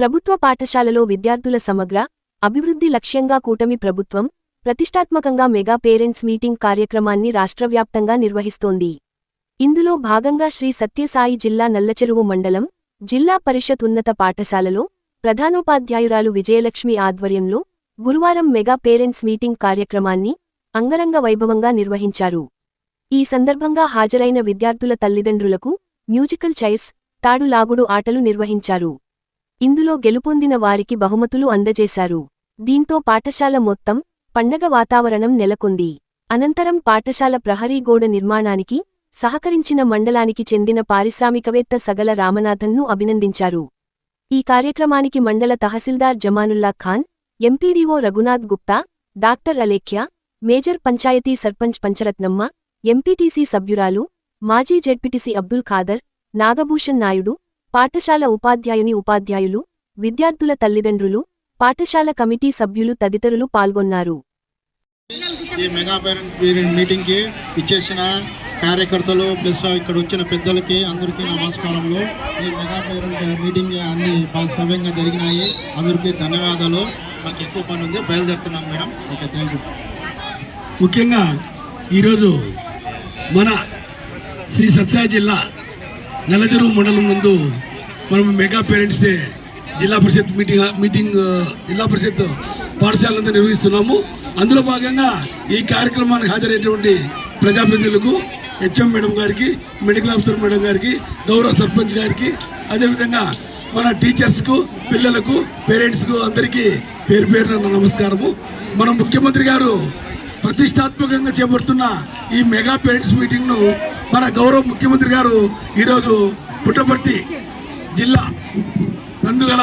ప్రభుత్వ పాఠశాలలో విద్యార్థుల సమగ్ర అభివృద్ధి లక్ష్యంగా కూటమి ప్రభుత్వం ప్రతిష్టాత్మకంగా మెగా పేరెంట్స్ మీటింగ్ కార్యక్రమాన్ని రాష్ట్రవ్యాప్తంగా నిర్వహిస్తోంది. ఇందులో భాగంగా శ్రీ సత్యసాయి జిల్లా నల్లచెరువు మండలం జిల్లా పరిషత్ ఉన్నత పాఠశాలలో ప్రధానోపాధ్యాయురాలు విజయలక్ష్మి ఆధ్వర్యంలో గురువారం మెగా పేరెంట్స్ మీటింగ్ కార్యక్రమాన్ని అంగరంగ వైభవంగా నిర్వహించారు. ఈ సందర్భంగా హాజరైన విద్యార్థుల తల్లిదండ్రులకు మ్యూజికల్ చైర్స్ తాడు లాగుడు ఆటలు నిర్వహించారు. ఇందులో గెలుపొందిన వారికి బహుమతులు అందజేశారు. దీంతో పాఠశాల మొత్తం పండగ వాతావరణం నెలకొంది. అనంతరం పాఠశాల ప్రహరీ గోడ నిర్మాణానికి సహకరించిన మండలానికి చెందిన పారిశ్రామికవేత్త సగల రామనాథన్ను అభినందించారు. ఈ కార్యక్రమానికి మండల tahsildar Zamanullah Khan MPDO Raghunath Gupta doctor Alekhya major panchayat sarpanch Pancharatnamma MPTC సభ్యురాలు మాజీ జెడ్పీటీసీ అబ్దుల్ ఖాదర్ నాగభూషణ్ నాయుడు పాఠశాల ఉపాధ్యాయుని ఉపాధ్యాయులు విద్యార్థుల తల్లిదండ్రులు పాఠశాల కమిటీ సభ్యులు తదితరులు పాల్గొన్నారు. ఈ మెగా పేరెంట్ మీటింగ్కి ఇచ్చేసిన కార్యకర్తలు ప్లస్ ఇక్కడ వచ్చిన పెద్దలకి అందరికీ నమస్కారములు. ఈ మెగా పేరెంట్ మీటింగ్ అన్ని బాగా సవ్యంగా జరిగినాయి. అందరికీ ధన్యవాదాలు. మాకు ఎక్కువ పని ఉంది. బయలుదేరుతున్నాం మేడం. Okay thank you. ముఖ్యంగా ఈరోజు మన శ్రీ సత్సాయి జిల్లా నెలజరువు మండలం నందు మనం మెగా పేరెంట్స్ డే జిల్లా పరిషత్ మీటింగ్ మీటింగ్ జిల్లా పరిషత్ పాఠశాలంతా నిర్వహిస్తున్నాము. అందులో భాగంగా ఈ కార్యక్రమానికి హాజరైనటువంటి ప్రజాప్రతినిధులకు హెచ్ఎం మేడం గారికి మెడికల్ ఆఫీసర్ మేడం గారికి గౌరవ సర్పంచ్ గారికి అదేవిధంగా మన టీచర్స్కు పిల్లలకు పేరెంట్స్కు అందరికీ పేరు పేరున నమస్కారము. మన ముఖ్యమంత్రి గారు ప్రతిష్టాత్మకంగా చేపడుతున్న ఈ మెగా పేరెంట్స్ మీటింగ్ను మన గౌరవ ముఖ్యమంత్రి గారు ఈరోజు పుట్టపర్తి జిల్లా నందుగల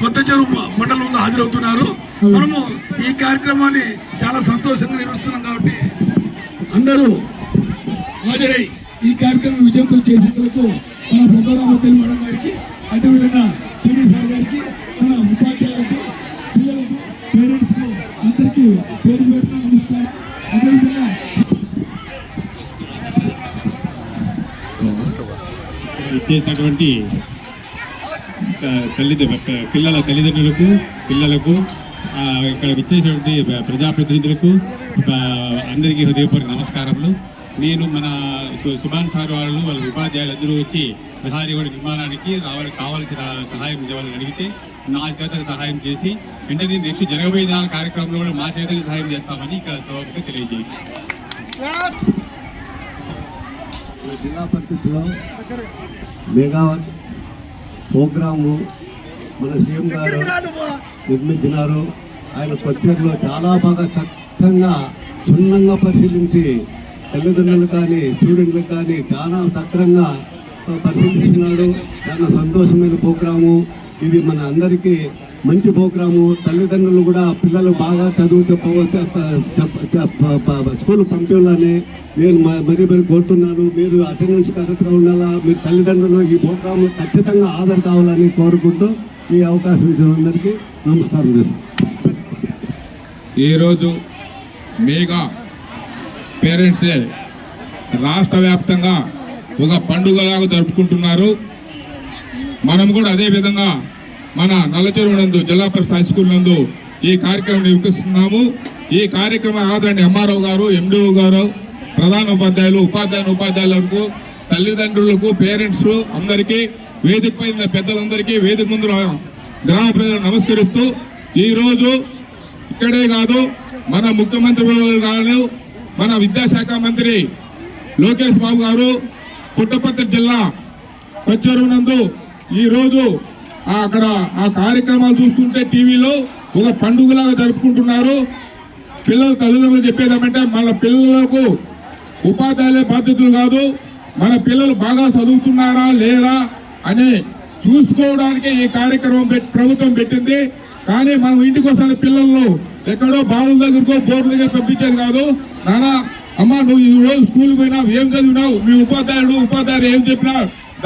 కొత్త చెరువు మండలంలో హాజరవుతున్నారు. మనము ఈ కార్యక్రమాన్ని చాలా సంతోషంగా నిర్వహిస్తున్నాం కాబట్టి అందరూ హాజరై ఈ కార్యక్రమం విజయవంతం చేసేందుకు మన ప్రధానమంత్రి మేడం గారికి అదేవిధంగా పీడీ సార్ గారికి మన ఉపాధ్యాయులకు పిల్లలకు పేరెంట్స్కు అందరికీ పేరు పేరున నమస్కారం. అదేవిధంగా ఇచ్చేసినటువంటి తల్లిదండ్రు పిల్లల తల్లిదండ్రులకు పిల్లలకు ఇక్కడ ఇచ్చేసినటువంటి ప్రజాప్రతినిధులకు అందరికీ హృదయపూర్వక నమస్కారములు. నేను మన సు- సుభాన్ సార్ వాళ్ళు వాళ్ళ ఉపాధ్యాయులు అందరూ వచ్చి ప్రహారీ గోడ నిర్మాణానికి రావాలి కావాల్సిన సహాయం ఇవ్వాలని అడిగితే నా చేతకు సహాయం చేసి వెంటనే నెక్స్ట్ జరగబోయే దాని కార్యక్రమంలో కూడా మా చేతకు సహాయం చేస్తామని ఇక్కడ తెలియజేయండి జిల్లా పరిస్థితిలో మెగా ప్రోగ్రాము మన సీఎం గారు నిర్మించినారు. ఆయన కొచ్చర్లో చాలా బాగా చక్కగా క్షుణ్ణంగా పరిశీలించి తల్లిదండ్రులు కానీ స్టూడెంట్లు కానీ చాలా సక్రంగా పరిశీలిస్తున్నాడు. చాలా సంతోషమైన ప్రోగ్రాము. ఇది మన అందరికీ మంచి ప్రోగ్రాము తల్లిదండ్రులు కూడా పిల్లలు బాగా చదువు చెప్పవచ్చు స్కూల్ పంపించాలని నేను మరీ మరి కోరుతున్నాను. మీరు అటెండెన్స్ కరెక్ట్గా ఉండాలా? మీరు తల్లిదండ్రులు ఈ ప్రోగ్రాంలో ఖచ్చితంగా ఆధార్ కావాలని కోరుకుంటూ ఈ అవకాశం ఇచ్చిన అందరికీ నమస్కారం చేస్తాను ఈరోజు మేఘా పేరెంట్స్ డే. రాష్ట్ర వ్యాప్తంగా ఒక పండుగలాగా జరుపుకుంటున్నారు. మనం కూడా అదే విధంగా మన నల్లచెరువు నందు జిల్లా పరిషత్ హై స్కూల్ నందు ఈ కార్యక్రమం నిర్వహిస్తున్నాము. ఈ కార్యక్రమ ఆదరణ ఎంఆర్ఓ గారు ఎండిఓ గారు ప్రధాన ఉపాధ్యాయులు ఉపాధ్యాయులు ఉపాధ్యాయులకు తల్లిదండ్రులకు పేరెంట్స్ అందరికీ వేదిక పైన పెద్దలందరికీ వేదిక ముందు గ్రామ ప్రజలను నమస్కరిస్తూ ఈరోజు ఇక్కడే కాదు మన ముఖ్యమంత్రి గారు మన విద్యాశాఖ మంత్రి లోకేష్ బాబు గారు పుట్టపత్తి జిల్లా కొచ్చెరువు నందు ఈరోజు అక్కడ ఆ కార్యక్రమాలు చూస్తుంటే టీవీలో ఒక పండుగలాగా జరుపుకుంటున్నారు. పిల్లలు తల్లిదండ్రులు చెప్పేదేమంటే మన పిల్లలకు ఉపాధ్యాయులే బాధ్యతలు కాదు మన పిల్లలు బాగా చదువుతున్నారా లేరా అని చూసుకోవడానికి ఈ కార్యక్రమం పెట్- ప్రభుత్వం పెట్టింది. కానీ మనం ఇంటికి వస్తున్న పిల్లలను ఎక్కడో బావుల దగ్గరకో బోర్డు దగ్గర పంపించేది కాదు. నానా అమ్మ నువ్వు ఈ రోజు స్కూల్కి పోయినావు ఏం చదివినావు? మీ ఉపాధ్యాయుడు ఉపాధ్యాయుడు ఏం చెప్పినా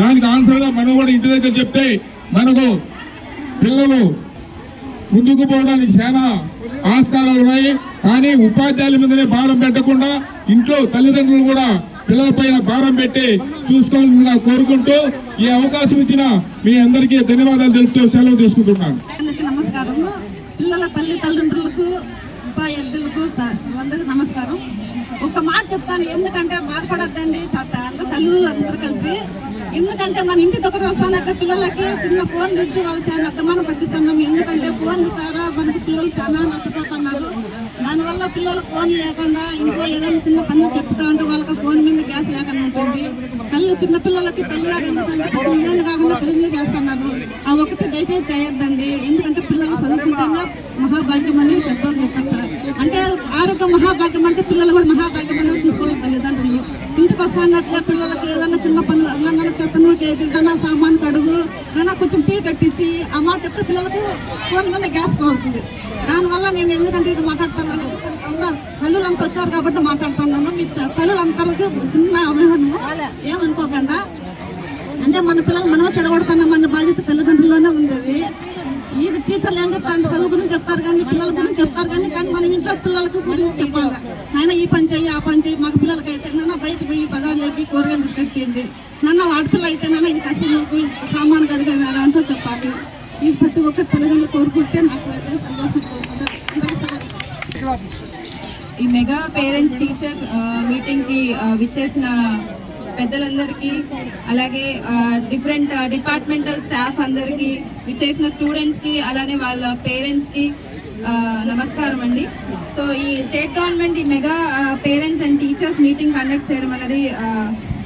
దానికి ఆన్సర్గా మనం కూడా ఇంటి దగ్గర చెప్తే మనకు పిల్లలు ముందుకు పోవడానికి చాలా ఆస్కారాలు ఉన్నాయి. కానీ ఉపాధ్యాయుల మీదనే భారం పెట్టకుండా ఇంట్లో తల్లిదండ్రులు కూడా పిల్లలపైన భారం పెట్టి చూసుకోవాలని కోరుకుంటూ ఈ అవకాశం ఇచ్చిన మీ అందరికీ ధన్యవాదాలు తెలుపుతూ సెలవు తీసుకుంటున్నాను. నమస్కారం. పిల్లల తల్లి తల్లిదండ్రులకు ఉపాధ్యాయులకు అందరికీ నమస్కారం. ఒక మాట చెప్తాను ఎందుకంటే బాధపడద్దండి అందరూ తల్లులు అందరూ కలిసి ఎందుకంటే మన ఇంటి దగ్గర వస్తానంటే పిల్లలకి చిన్న ఫోన్ ఇచ్చి వాళ్ళు చాలా అర్థమానం పట్టిస్తున్నాం ఎందుకంటే ఫోన్ ద్వారా మనకి పిల్లలు చాలా నష్టపోతున్నారు. దానివల్ల పిల్లలు ఫోన్ లేకుండా ఇంట్లో ఏదైనా చిన్న పనులు చెప్తా ఉంటే వాళ్ళకి ఫోన్ మీద గ్యాస్ లేకుండా ఉంటుంది. తల్లి చిన్న పిల్లలకి తల్లిగారు ఎందుకు సంచి కాకుండా పిల్లలు చేస్తున్నారు? ఆ ఒకటి దయచేసి చేయొద్దండి. ఎందుకంటే పిల్లలు చదువుకుంటున్నా మహాభాగ్యం అని పెద్దవాళ్ళు చెప్తారు అంటే ఆరోగ్య మహాభాగ్యం అంటే పిల్లలు కూడా మహాభాగ్యం అని చూసుకోవాలి తల్లిదండ్రులు. ఇంటికి వస్తానట్లే పిల్లలకి ఏదైనా చిన్న పనులు అన్న చెత్త నువ్వు ఏదైనా సామాన్ కడుగు ఏదైనా కొంచెం టీ కట్టించి ఆ మాట చెప్తే పిల్లలకు ఫోన్ మీద గ్యాస్ పోతుంది దానివల్ల నేను ఎందుకంటే ఇది మాట్లాడుతున్నాను అంతా తల్లులంతా వచ్చారు కాబట్టి మాట్లాడుతున్నాను. మీ తల్లులు చిన్న అభిమానం. ఏమనుకోకుండా అంటే మన పిల్లలు మనం చెడగొడుతున్నాం మన బాధ్యత తల్లిదండ్రుల్లోనే ఉంది అది. ఈ టీచర్లు ఏం చెప్తారు? చదువు గురించి చెప్తారు కానీ పిల్లల గురించి చెప్తారు కానీ కానీ మనం ఇంట్లో పిల్లలకి గురించి చెప్పాలి. నాయన ఈ పని చెయ్యి ఆ పని చెయ్యి మాకు పిల్లలకి అయితే నాన్న బయట పోయి బజార్ లేపి కూరగాయలు తీసుకొచ్చేయండి నాన్న ఆడపిల్ల అయితే నాన్న ఇది కష్టం సామాను కడిగారు అంటూ చెప్పాలి. ఈ ప్రతి ఒక్క తల్లిదండ్రులు కోరుకుంటే నాకు అయితే సంతోషం కోరుకుంటారు. ఈ మెగా పేరెంట్స్ టీచర్స్ మీటింగ్కి విచ్చేసిన పెద్దలందరికీ అలాగే డిఫరెంట్ డిపార్ట్మెంటల్ స్టాఫ్ అందరికీ విచ్చేసిన స్టూడెంట్స్కి అలానే వాళ్ళ పేరెంట్స్కి నమస్కారం అండి. సో ఈ స్టేట్ గవర్నమెంట్ ఈ mega parents and teachers meeting conduct చేయడం అనేది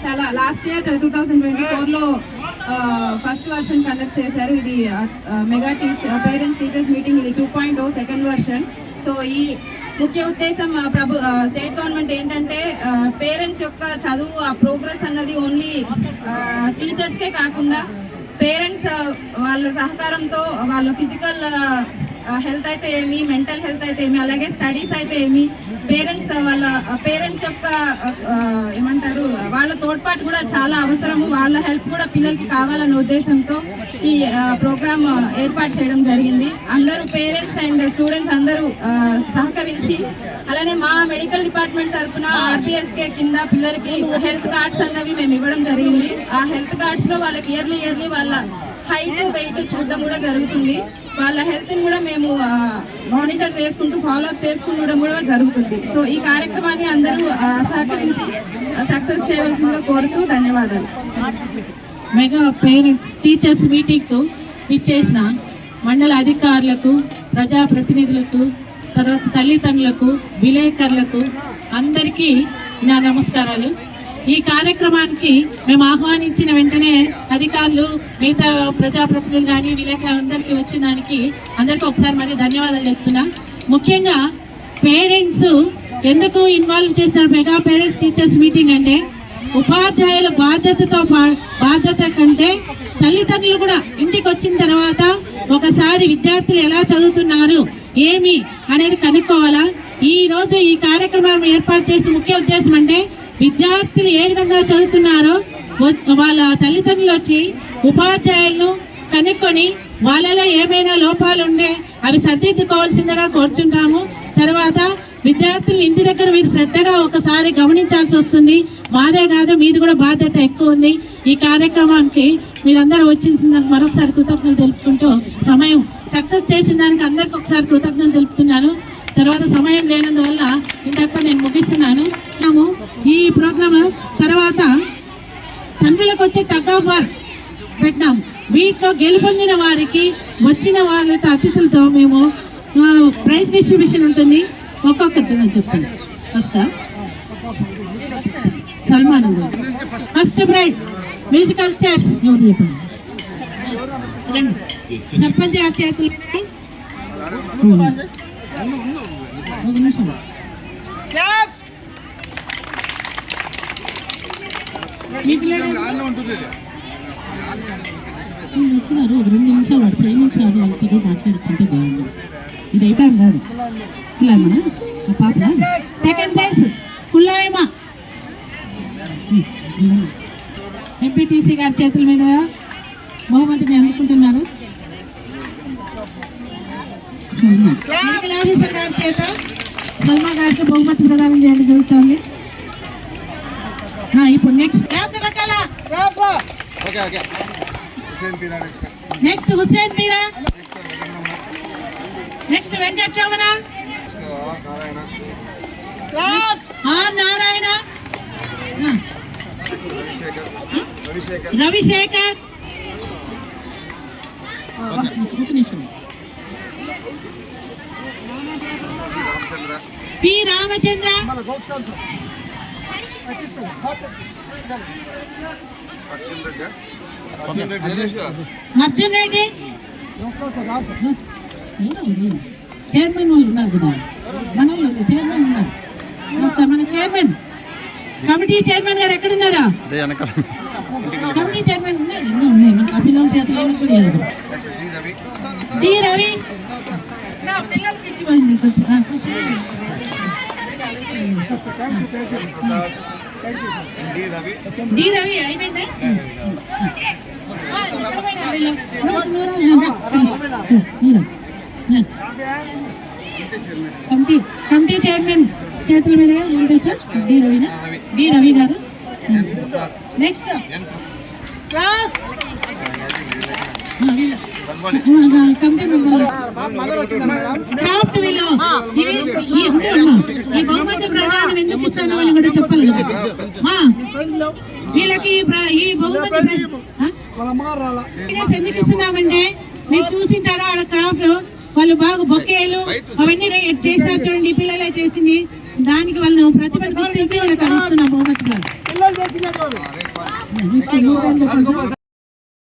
చాలా last year two thousand twenty ఫోర్లో ఫస్ట్ వర్షన్ కండక్ట్ చేశారు. ఇది mega teacher parents teachers meeting ఇది two point O second version so ఈ ముఖ్య ఉద్దేశం ప్రభు స్టేట్ గవర్నమెంట్ ఏంటంటే పేరెంట్స్ యొక్క చదువు ఆ ప్రోగ్రెస్ అన్నది ఓన్లీ టీచర్స్కే కాకుండా పేరెంట్స్ వాళ్ళ సహకారంతో వాళ్ళ ఫిజికల్ హెల్త్ అయితే ఏమి మెంటల్ హెల్త్ అయితే ఏమి అలాగే స్టడీస్ అయితే ఏమి పేరెంట్స్ వాళ్ళ పేరెంట్స్ యొక్క ఏమంటారు వాళ్ళ తోడ్పాటు కూడా చాలా అవసరము వాళ్ళ హెల్ప్ కూడా పిల్లలకి కావాలన్న ఉద్దేశంతో ఈ ప్రోగ్రామ్ ఏర్పాటు చేయడం జరిగింది. అందరూ పేరెంట్స్ అండ్ స్టూడెంట్స్ అందరూ సహకరించి అలానే మా మెడికల్ డిపార్ట్మెంట్ తరఫున ఆర్బిఎస్కే కింద పిల్లలకి హెల్త్ కార్డ్స్ అన్నవి మేము ఇవ్వడం జరిగింది. ఆ హెల్త్ కార్డ్స్లో వాళ్ళకి ఇయర్లీ ఇయర్లీ వాళ్ళ హైట్ వెయిట్ చూడడం కూడా జరుగుతుంది. వాళ్ళ హెల్త్ని కూడా మేము మానిటర్ చేసుకుంటూ ఫాలో అప్ చేసుకుంటూ కూడా జరుగుతుంది. సో ఈ కార్యక్రమాన్ని అందరూ సహకరించి సక్సెస్ చేయవలసిందిగా కోరుతూ ధన్యవాదాలు. మెగా పేరెంట్స్ టీచర్స్ మీటింగ్కు ఇచ్చేసిన మండల అధికారులకు ప్రజాప్రతినిధులకు తర్వాత తల్లిదండ్రులకు విలేకరులకు అందరికీ నా నమస్కారాలు. ఈ కార్యక్రమానికి మేము ఆహ్వానించిన వెంటనే అధికారులు మిగతా ప్రజాప్రతినిధులు కానీ విలేకరులందరికీ వచ్చిన దానికి అందరికీ ఒకసారి మరి ధన్యవాదాలు చెప్తున్నా. ముఖ్యంగా పేరెంట్స్ ఎందుకు ఇన్వాల్వ్ చేస్తున్నారు? మెగా పేరెంట్స్ టీచర్స్ మీటింగ్ అంటే ఉపాధ్యాయుల బాధ్యతతో పా- బాధ్యత కంటే తల్లిదండ్రులు కూడా ఇంటికి వచ్చిన తర్వాత ఒకసారి విద్యార్థులు ఎలా చదువుతున్నారు ఏమి అనేది కనుక్కోవాలా? ఈ రోజు ఈ కార్యక్రమం ఏర్పాటు చేసిన ముఖ్య ఉద్దేశం అంటే విద్యార్థులు ఏ విధంగా చదువుతున్నారో వాళ్ళ తల్లిదండ్రులు వచ్చి ఉపాధ్యాయులను కనుక్కొని వాళ్ళలో ఏమైనా లోపాలు ఉండే అవి సర్దిద్దుకోవాల్సిందిగా కోరుచుంటాము. తర్వాత విద్యార్థులు ఇంటి దగ్గర మీరు శ్రద్ధగా ఒకసారి గమనించాల్సి వస్తుంది. మాదే కాదు మీది కూడా బాధ్యత ఎక్కువ ఉంది. ఈ కార్యక్రమానికి మీరందరూ వచ్చిందని మరొకసారి కృతజ్ఞతలు తెలుపుకుంటూ సమయం సక్సెస్ చేసిన దానికి అందరికి ఒకసారి కృతజ్ఞతలు తెలుపుతున్నాను. తర్వాత సమయం లేనందువల్ల ఇంతటితో నేను ముగిస్తున్నాను. మేము ఈ ప్రోగ్రామ్ తర్వాత తండ్రులకు వచ్చే టగ్ ఆఫ్ వార్ పెట్టినాం. వీటిలో గెలుపొందిన వారికి వచ్చిన వాళ్ళతో అతిథులతో మేము ప్రైజ్ డిస్ట్రిబ్యూషన్ ఉంటుంది. ఒక్కొక్క చిన్న చెప్తాను. First Salman first prize musical chairs. ఎవరు చెప్పండి? సర్పంచ్ గారి చేతులు ఒక నిమిషం వచ్చినారు. ఒక రెండు నిమిషాలు వాడు సైనింగ్ సార్ వాళ్ళతో మాట్లాడించుంటే బాగుంది ఇది అయిపోయాం కాదు. కుల్లాయమ్మనా ఆ పాప సెకండ్ ప్రైజ్ కుల్లాయమ్మ ఎంపీటీసీ గారి చేతుల మీద బహుమతిని అందుకుంటున్నారు. సల్మా మెడికల్ ఆఫీసర్ గారి చేత సల్మా గారికి బహుమతి ప్రదానం చేయడం జరుగుతుంది. ఆ, ఇప్పుడు next next Hussain Peera next Venkatramana R Narayana. Ravishekhar P Ramachandra. Arjun Reddy? Chairman వాళ్ళు ఉన్నారు కదా. మన చైర్మన్ ఉన్నారు. మన చైర్మన్. కమిటీ చైర్మన్ గారు ఎక్కడున్నారా? కమిటీ చైర్మన్ ఉన్నారు. ఎన్నో ఉన్నాయి. మనకు ఆ పిల్లల చేతిలో కూడా లేదు. డి రవి. నా పిల్లలకి ఇచ్చి పోయింది కొంచెం. ఆ, కొంచెం. డి రవి అయిపోయిందా. కమిటీ కమిటీ చైర్మన్ చేతుల మీదుగా ఏం sir? D Raveena? D Ravi garu? Next. Committee craft ఇవి ఈ ఉండు అమ్మా. ఈ బహుమతి ప్రదానం ఎందుకు ఇస్తాను అని కూడా చెప్పాలి కదా. ఆ, వీళ్ళకి ఈ బహుమతి ఎందుకు ఇస్తున్నామంటే మీరు చూసింటారా ఆడ క్రాఫ్ట్ వాళ్ళు బాగా బొకేలు అవన్నీ రే- చేస్తారు చూడండి పిల్లలే చేసింది. దానికి వాళ్ళు ప్రతిభ గుర్తించి వాళ్ళకి అందిస్తున్నాం బహుమతి